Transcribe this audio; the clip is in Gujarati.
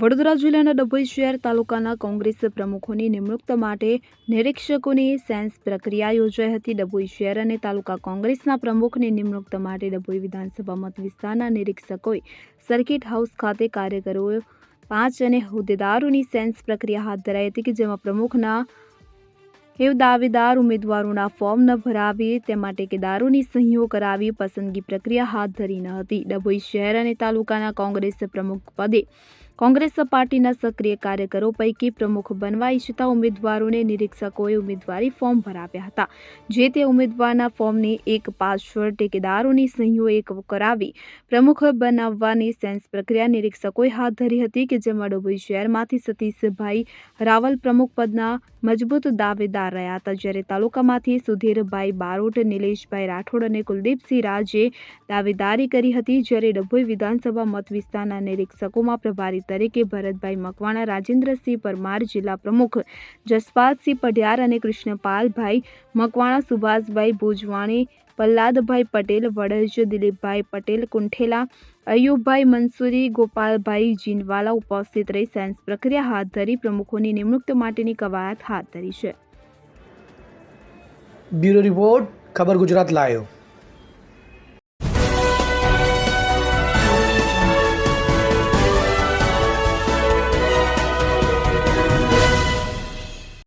વડોદરા જિલ્લાના ડભોઈ શહેર તાલુકાના કોંગ્રેસ પ્રમુખોની નિમણૂક માટે નિરીક્ષકોની સેન્સ પ્રક્રિયા યોજાઈ હતી. ડભોઈ શહેર અને તાલુકા કોંગ્રેસના પ્રમુખની નિમણૂક માટે ડભોઈ વિધાનસભા મત વિસ્તારના નિરીક્ષકોએ સર્કિટ હાઉસ ખાતે કાર્યકરોએ પાંચ અને હોદ્દેદારોની સેન્સ પ્રક્રિયા હાથ ધરાઈ હતી કે જેમાં પ્રમુખના એવ દાવેદાર ઉમેદવારોના ફોર્મ ન ભરાવી, તે માટે કે દારૂની સહીઓ કરાવી પસંદગી પ્રક્રિયા હાથ ધરી ન હતી. ડભોઈ શહેર અને તાલુકાના કોંગ્રેસ પ્રમુખ પદે કોંગ્રેસ પાર્ટીના સક્રિય કાર્યકરો પૈકી પ્રમુખ બનવા ઈચ્છતા ઉમેદવારોને નિરીક્ષકોએ ઉમેદવારી ફોર્મ ભરાવ્યા હતા, જે તે ઉમેદવારના ફોર્મની એક પાછળ ટેકેદારોની સહીઓ એક કરાવી પ્રમુખ બનાવવાની સેન્સ પ્રક્રિયા નિરીક્ષકોએ હાથ ધરી હતી કે જેમાં ડભોઈ શહેરમાંથી સતીશભાઈ રાવલ પ્રમુખ પદના મજબૂત દાવેદાર રહ્યા હતા. જ્યારે તાલુકામાંથી સુધીરભાઈ બારોટ, નિલેશભાઈ રાઠોડ અને કુલદીપસિંહ રાજે દાવેદારી કરી હતી, જ્યારે ડભોઈ વિધાનસભા મત વિસ્તારના નિરીક્ષકોમાં પ્રભારી તરીકે ભરતભાઈ મકવાણા, રાજેન્દ્રસિંહ પરમાર જિલ્લા પ્રમુખ, જસપાલસિંહ પઢિયાર અને કૃષ્ણપાલભાઈ મકવાણા, સુભાષભાઈ ભુજવાણી પ્રહલાદભાઈ પટેલ, વડજ દિલીપભાઈ પટેલ, કુંઠેલા, અયુબભાઈ મંસૂરી, ગોપાલભાઈ જીનવાલા ઉપસ્થિત રહી સેન્સ પ્રક્રિયા હાથ ધરી પ્રમુખોની નિમણૂક માટેની કવાયત હાથ ધરી છે. બ્યુરો રિપોર્ટ, ખબર ગુજરાત લાયો.